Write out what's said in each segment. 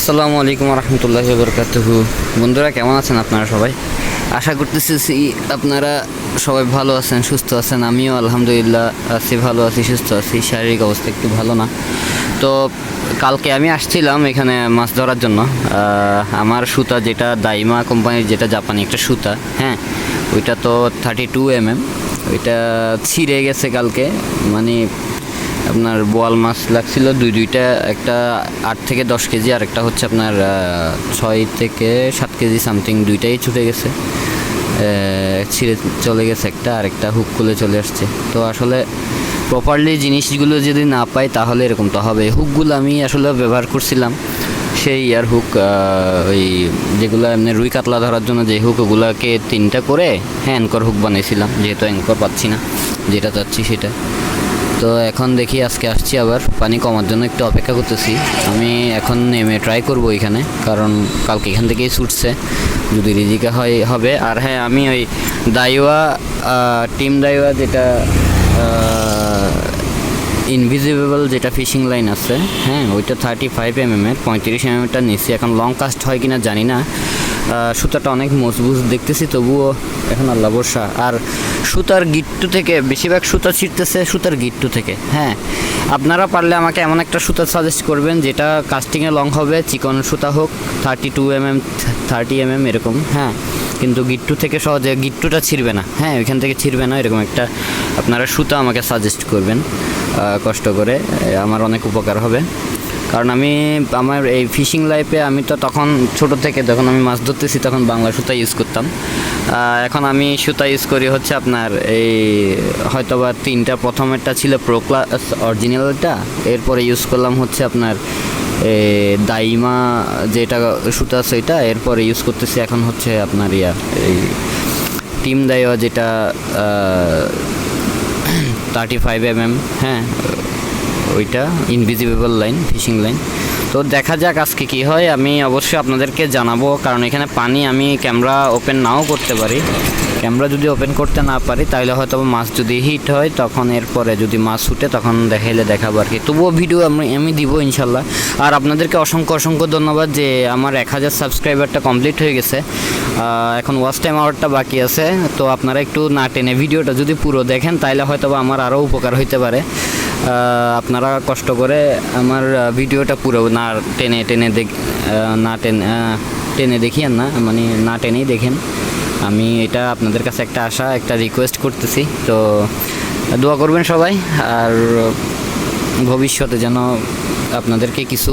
আসসালামু আলাইকুম রহমতুল্লাহ বরকাতুহু বন্ধুরা, কেমন আছেন আপনারা সবাই? আশা করতেছি আপনারা সবাই ভালো আছেন, সুস্থ আছেন। আমিও আলহামদুলিল্লাহ আছি, ভালো আছি, সুস্থ আছি। শারীরিক অবস্থা একটু ভালো না। তো কালকে আমি আসছিলাম এখানে মাছ ধরার জন্য। আমার সুতা যেটা দাইমা কোম্পানির যেটা জাপানি একটা সুতা হ্যাঁ ওইটা তো থার্টি টু এম এম ওইটা ছিঁড়ে গেছে কালকে। মানে আপনার বোয়াল মাছ লাগছিল দুই, দুইটা, একটা আট থেকে দশ কেজি, আর একটা হচ্ছে আপনার ছয় থেকে সাত কেজি সামথিং, দুইটাই ছুটে গেছে। ছিঁড়ে চলে গেছে একটা, আর একটা হুক খুলে চলে আসছে। তো আসলে প্রপারলি জিনিসগুলো যদি না পাই, তাহলে এরকম তো হবে। হুকগুলো আমি আসলে ব্যবহার করছিলাম। সেই আর হুক ওই যেগুলো এমনি রুই কাতলা ধরার জন্য যে হুক, ওগুলোকে তিনটা করে হ্যাঁ অ্যাঙ্কর হুক বানিয়েছিলাম যেহেতু অ্যাঙ্কর পাচ্ছি না, যেটা চাচ্ছি সেটা। তো এখন দেখি আজকে আসছি আবার। পানি কমার জন্য একটু অপেক্ষা করতেছি। আমি এখন নেমে ট্রাই করব এখানে, কারণ কালকে এখান থেকেই ছুটছে। যদি রিজিকা হয়, হবে। আর হ্যাঁ আমি ওই দাইওয়া টিম দাইওয়া যেটা ইনভিজিবল যেটা ফিশিং লাইন আছে হ্যাঁ ওইটা থার্টি ফাইভ এম এর, পঁয়ত্রিশ এম এমটা নিচ্ছি এখন লং কাস্ট হয় কিনা জানি না। সুতাটা অনেক মজবুত দেখতেছি, তবুও এখন আল্লাহ বর্ষা আর সুতার গিট্টু থেকে, বেশিরভাগ সুতা ছিটতেছে সুতার গিট্টু থেকে হ্যাঁ। আপনারা পারলে আমাকে এমন একটা সুতা সাজেস্ট করবেন, যেটা কাস্টিংয়ে লং হবে, চিকন সুতা হোক thirty two M M thirty M M এরকম হ্যাঁ। কিন্তু গিট্টু থেকে সহজে, গিট্টুটা ছিঁড়বে না হ্যাঁ ওইখান থেকে ছিঁড়বে না, এরকম একটা আপনারা সুতা আমাকে সাজেস্ট করবেন কষ্ট করে আমার অনেক উপকার হবে। কারণ আমি আমার এই ফিশিং লাইফে আমি তো তখন ছোট থেকে যখন আমি মাছ ধরতেছি তখন বাংলা সুতা ইউজ করতাম। এখন আমি সুতা ইউজ করি হচ্ছে আপনার এই হয়তো হয়তোবা তিনটা, প্রথমেরটা ছিল প্রো ক্লাস অরিজিনালটা এরপরে ইউজ করলাম হচ্ছে আপনার দাইমা যেটা সুতা ওইটা, এরপরে ইউজ করতেছি এখন হচ্ছে আপনার ইয়া, এই টিম দাইওয়া যেটা থার্টি ফাইভ এম এম হ্যাঁ ওইটা ইনভিজিবল লাইন ফিশিং লাইন তো দেখা যাক আজকে কি হয়। আমি অবশ্যই আপনাদেরকে জানাব, কারণ এখানে পানি আমি ক্যামেরা ওপেন নাও করতে পারি। ক্যামেরা যদি ওপেন করতে না পারি, তাহলে হয়তো মাছ যদি হিট হয়, তখন এরপরে যদি মাছ উঠে, তখন দেখাইলে দেখাবো আর কি তবুও ভিডিও আমি আমি দিব ইনশাল্লাহ। আর আপনাদেরকে অসংখ্য অসংখ্য ধন্যবাদ যে আমার এক হাজার সাবস্ক্রাইবারটা কমপ্লিট হয়ে গেছে। এখন ওয়াচ টাইম আওয়ারটা বাকি আছে। তো আপনারা একটু না টেনে ভিডিওটা যদি পুরো দেখেন, তাহলে হয়তো আমার আরও উপকার হইতে পারে। আপনারা কষ্ট করে আমার ভিডিওটা পুরো না টেনে টেনে দেখ না টেনে টেনে দেখিয়েন না মানে না টেনেই দেখেন। আমি এটা আপনাদের কাছে একটা আশা, একটা রিকোয়েস্ট করতেছি। তো দোয়া করবেন সবাই, আর ভবিষ্যতে যেন আপনাদেরকে কিছু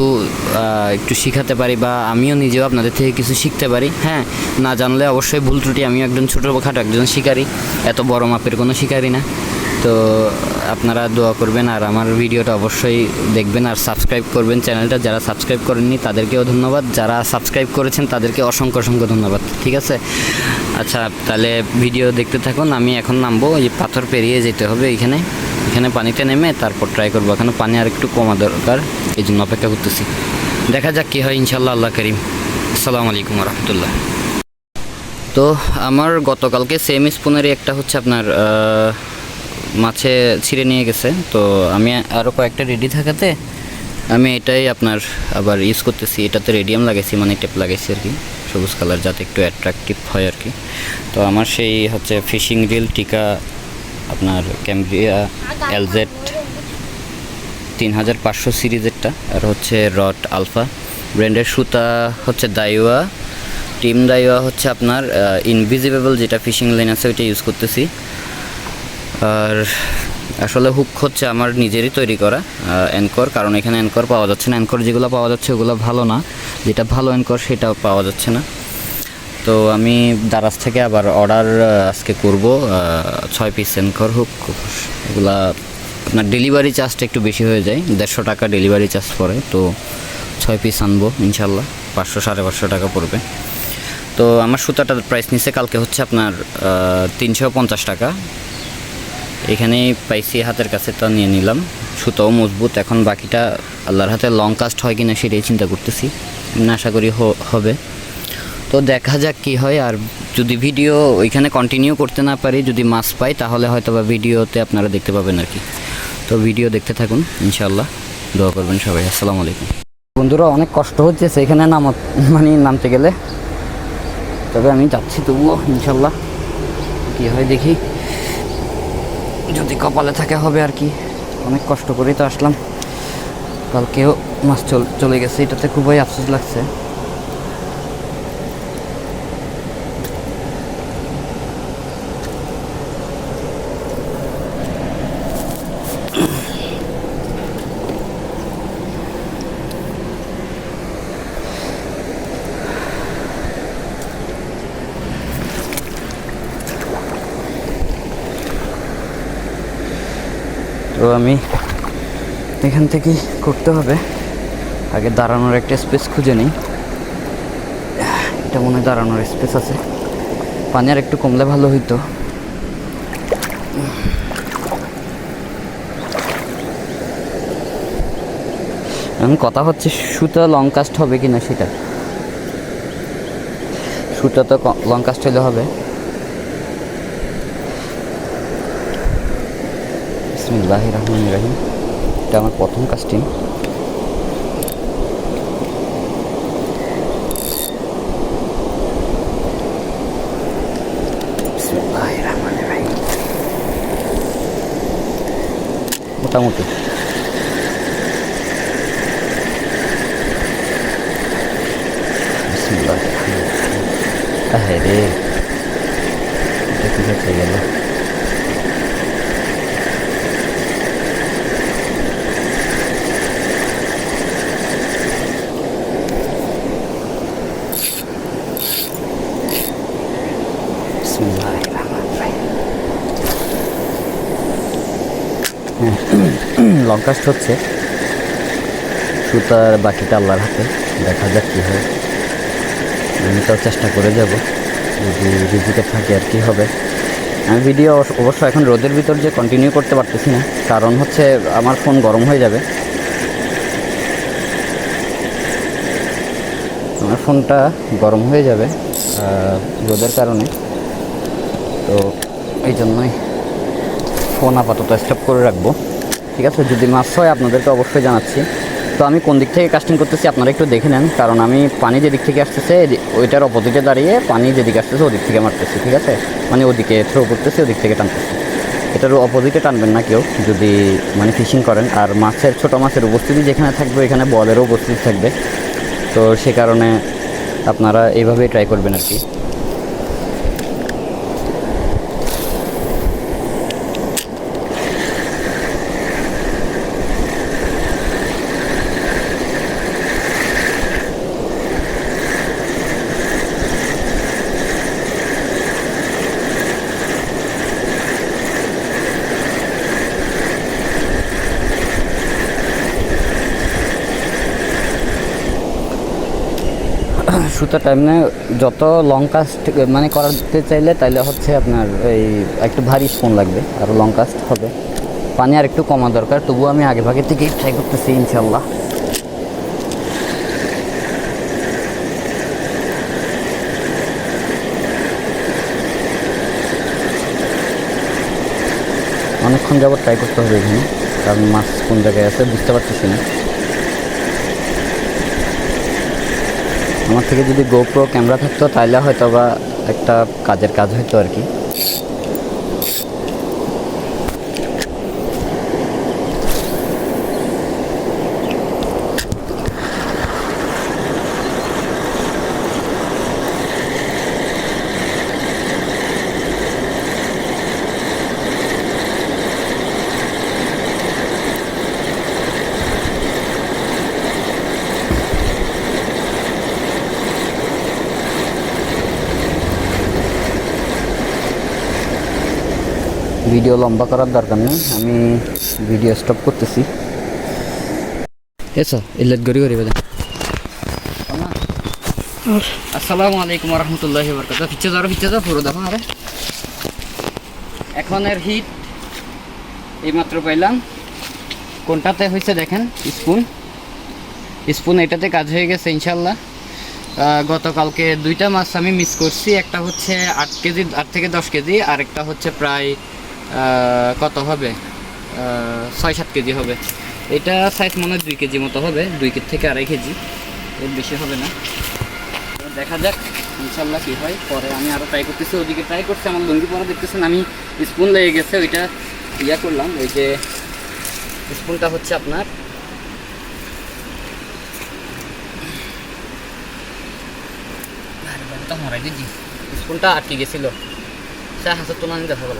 একটু শিখাতে পারি বা আমিও নিজেও আপনাদের থেকে কিছু শিখতে পারি। হ্যাঁ না জানলে অবশ্যই ভুল ত্রুটি, আমিও একজন ছোটোখাটো একজন শিকারী, এত বড় মাপের কোনো শিকারী না। তো আপনারা দোয়া করবেন আর আমার ভিডিওটা অবশ্যই দেখবেন আর সাবস্ক্রাইব করবেন চ্যানেলটা যারা সাবস্ক্রাইব করেননি, তাদেরকেও ধন্যবাদ। যারা সাবস্ক্রাইব করেছেন, তাদেরকে অসংখ্য অসংখ্য ধন্যবাদ। ঠিক আছে? আচ্ছা তাহলে ভিডিও দেখতে থাকুন। আমি এখন নামবো। এই পাথর পেরিয়ে যেতে হবে এখানে। এখানে পানিতে নেমে তারপর ট্রাই করব। এখানে পানি আর একটু কমা দরকার। এই জন্য অপেক্ষা করতেছি। দেখা যাক কী হয় ইনশাল্লাহ আল্লাহ করিম। আসসালামু আলাইকুম রহমতুল্লাহ। তো আমার গতকালকে সেম স্পুনেরই একটা হচ্ছে আপনার মাছে ছিঁড়ে নিয়ে গেছে। তো আমি আরও কয়েকটা রেডি থাকাতে আমি এটাই আপনার আবার ইউজ করতেছি। এটাতে রেডিয়াম লাগাইছি মানে টেপ লাগাইছি আর কি, সবুজ কালার যাতে একটু অ্যাট্রাকটিভ হয় আর কি। তো আমার সেই হচ্ছে ফিশিং রিল টিকা আপনার ক্যামব্রিয়া এলজেট তিন হাজার পাঁচশো সিরিজেরটা, আর হচ্ছে রট আলফা ব্র্যান্ডের সুতা হচ্ছে দাইওয়া টিম দাইওয়া হচ্ছে আপনার ইনভিজিবল যেটা ফিশিং লাইন আছে, ওইটা ইউজ করতেছি। আর আসলে হুক হচ্ছে আমার নিজেরই তৈরি করা অ্যানকর কারণ এখানে অ্যানকর পাওয়া যাচ্ছে না। অ্যানকর যেগুলো পাওয়া যাচ্ছে ওগুলো ভালো না। যেটা ভালো অ্যানকর সেটা পাওয়া যাচ্ছে না। তো আমি দারাজ থেকে আবার অর্ডার আজকে করব ছয় পিস অ্যানকর হুক এগুলা আপনার ডেলিভারি চার্জটা একটু বেশি হয়ে যায়, দেড়শো টাকা ডেলিভারি চার্জ পড়ে, তো ছয় পিস আনব ইনশাল্লাহ, পাঁচশো, সাড়ে পাঁচশো টাকা পড়বে। তো আমার সুতাটার প্রাইস নিচ্ছে কালকে হচ্ছে আপনার তিনশো পঞ্চাশ টাকা। এখানেই পাইছি হাতের কাছে তা নিয়ে নিলাম। সুতাও মজবুত। এখন বাকিটা আল্লাহর হাতে লং কাস্ট হয় কিনা সেটাই চিন্তা করতেছি। আশা করি হবে। তো দেখা যাক কি হয়। আর যদি ভিডিও ওইখানে কন্টিনিউ করতে না পারি, যদি মাছ পাই, তাহলে হয়তো বা ভিডিওতে আপনারা দেখতে পাবেন আর কি। তো ভিডিও দেখতে থাকুন ইনশাল্লাহ দোয়া করবেন সবাই। আসসালামু আলাইকুম। বন্ধুরা, অনেক কষ্ট হচ্ছে সেখানে নাম মানে নামতে গেলে। তবে আমি যাচ্ছি তবুও ইনশাল্লাহ কি হয় দেখি। যদি কপালে থাকে হবে আর কি। অনেক কষ্ট করেই তো আসলাম। কালকেও মাছ চল গেছে, এটাতে খুবই আফসোস লাগছে। তো আমি এখান থেকে করতে হবে। আগে দাঁড়ানোর একটা স্পেস খুঁজে নিই। এটা মনে হয় দাঁড়ানোর স্পেস আছে। পানি আর একটু কমলে ভালো হইতো। কথা হচ্ছে, সুতা লং কাস্ট হবে কিনা সেটা? সুতা তো লং কাস্ট হলে হবে। বিসমিল্লাহ রহমান রাহিম এটা আমার প্রথম কাস্টিং বিসমিল্লাহির রহমানির রহিম। মোটামুটি বিসমিল্লাহির রহমানির রহিম। আহে রে এটা কি হচ্ছে গেল হ্যাঁ, লং কাস্ট হচ্ছে। সুতার বাকিটা আল্লাহর হাতে। দেখা যাক কী হয়। আমি তো চেষ্টা করে যাব। যদি রিজিকে থাকে আর কি হবে। আমি ভিডিও অবশ্য এখন রোদের ভিতর যে কন্টিনিউ করতে পারতেছি না কারণ হচ্ছে আমার ফোন গরম হয়ে যাবে। আমার ফোনটা গরম হয়ে যাবে রোদের কারণে। তো এই জন্যই ফোন আপাতত স্টপ করে রাখব। ঠিক আছে? যদি মাছ হয় আপনাদেরকে অবশ্যই জানাচ্ছি। তো আমি কোন দিক থেকে কাস্টিং করতেছি আপনারা একটু দেখে নেন, কারণ আমি পানি যেদিক থেকে আসতেছে ওইটার অপোজিটে দাঁড়িয়ে পানি যেদিকে আসতেছে, ওদিক থেকে মারতেছি, ঠিক আছে? মানে ওদিকে থ্রো করতেছি, ওদিক থেকে টানতেছি। এটার অপোজিটে টানবেন না কেউ, যদি মানে ফিশিং করেন। আর মাছের, ছোট মাছের উপস্থিতি যেখানে থাকবে এখানে বলেরও উপস্থিতি থাকবে। তো সে কারণে আপনারা এইভাবেই ট্রাই করবেন আর কি। সুতো টাইমে যত লং কাস্ট মানে করাতে চাইলে তাইলে হচ্ছে আপনার এই একটু ভারী স্পুন লাগবে, আর লং কাস্ট হবে। পানি আর একটু কমা দরকার, তবুও আমি আগে ভাগে থেকেই ট্রাই করতেছি ইনশাল্লাহ অনেকক্ষণ যাবত ট্রাই করতে হবে এখানে, কারণ মাছ কোন জায়গায় আছে বুঝতে পারতেছি না। আমার থেকে যদি গোপ্রো ক্যামেরা থাকতো তাহলে হয়তো বা একটা কাজের কাজ হতো আর কি। ভিডিও লম্বা করার দরকার নেই। আমি ভিডিও স্টপ করতেছি। এসো ইল্লাত গরি গরি বেদা আসসালামু আলাইকুম রহমতুল্লাহি বরকাত ফিচ্ছে যাও ফিচ্ছে যাও পুরো দেখো আরে। এখন এর হিট এইমাত্র পাইলাম। কোনটাতে হয়েছে দেখেন স্পুন স্পুন এটাতে কাজ হয়ে গেছে ইনশাল্লাহ গতকালকে দুইটা মাছ আমি মিস করছি। একটা হচ্ছে আট কেজি আট থেকে দশ কেজি আর একটা হচ্ছে প্রায় কত হবে? ছয় সাত কেজি হবে। এটা সাইজ মনে হয় দুই কেজি মতো হবে, দুই কেজি থেকে আড়াই কেজি। এর বেশি হবে না। দেখা যাক, ইনশাল্লাহ কী হয়। পরে আমি আরও ট্রাই করতেছি, ওদিকে ট্রাই করছি আমার লুঙ্গি পরে, দেখতেছেন আমি স্পুন লেগে গেছে, ওইটা ইয়া করলাম, ওই যে স্পুনটা হচ্ছে আপনার স্পুনটা আটকে গেছিল। সে হাসা তোলা দেখা গেল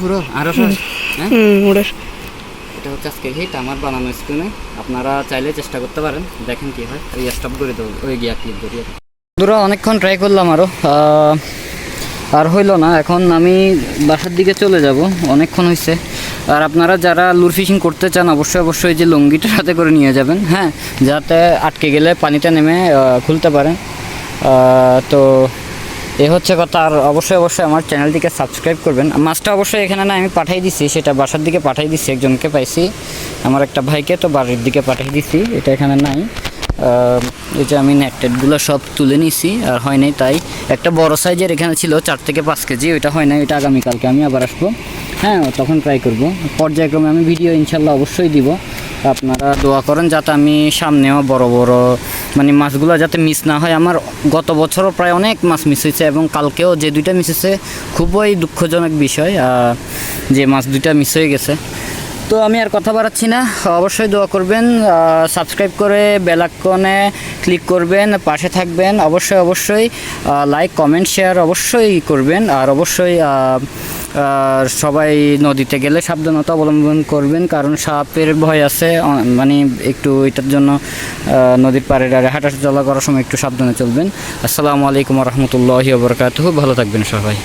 পুরো আরও হ্যাঁ? হুম ওটা এটা হচ্ছে আজকে হিট আমার বানানো স্ক্রিনে আপনারা চাইলে চেষ্টা করতে পারেন দেখেন কি হয়। ওই স্টপ করে দেবো ওই গিয়া ক্লিক করি বন্ধুরা অনেকক্ষণ ট্রাই করলাম আরও আর হইল না এখন আমি বাসার দিকে চলে যাব অনেকক্ষণ হয়েছে আর আপনারা যারা লুর ফিশিং করতে চান অবশ্যই অবশ্যই যে লুঙ্গিটা হাতে করে নিয়ে যাবেন হ্যাঁ? যাতে আটকে গেলে পানিতে নেমে খুলতে পারেন তো এ হচ্ছে কথা। আর অবশ্যই অবশ্যই আমার চ্যানেলটিকে সাবস্ক্রাইব করবেন। মাছটা অবশ্যই এখানে না আমি পাঠিয়ে দিছি, সেটা বাসার দিকে পাঠিয়ে দিচ্ছি একজনকে পাইছি। আমার একটা ভাইকে তো বাড়ির দিকে পাঠিয়ে দিছি, এটা এখানে নাই। যে আমি নেটেডগুলো সব তুলে নিছি, আর হয় নাই তাই। একটা বড় সাইজের এখানে ছিল, চার থেকে পাঁচ কেজি, ওইটা হয় নাই, ওইটা আগামীকালকে আমি আবার আসব। হ্যাঁ তখন ট্রাই করব। পর্যায়ক্রমে আমি ভিডিও ইনশাল্লাহ অবশ্যই দিব। আপনারা দোয়া করেন যাতে আমি সামনেও বড় বড় মানে মাছগুলো যাতে মিস না হয়। আমার গত বছরও প্রায় অনেক মাছ মিস হয়েছে এবং কালকেও যে দুইটা মিস হয়েছে, খুবই দুঃখজনক বিষয় যে মাছ দুইটা মিস হয়ে গেছে। তো আমি আর কথা বাড়াচ্ছি না। অবশ্যই দোয়া করবেন সাবস্ক্রাইব করে বেলাকনে ক্লিক করবেন, পাশে থাকবেন। অবশ্যই অবশ্যই লাইক কমেন্ট শেয়ার অবশ্যই করবেন। আর অবশ্যই সবাই নদীতে গেলে সাবধানতা অবলম্বন করবেন, কারণ সাপের ভয় আছে মানে একটু এটার জন্য নদীর পাড়ে হাঁটা চলা করার সময় একটু সাবধানে চলবেন। আসসালামু আলাইকুম রহমতুল্লাহি বরকাত ভালো থাকবেন সবাই।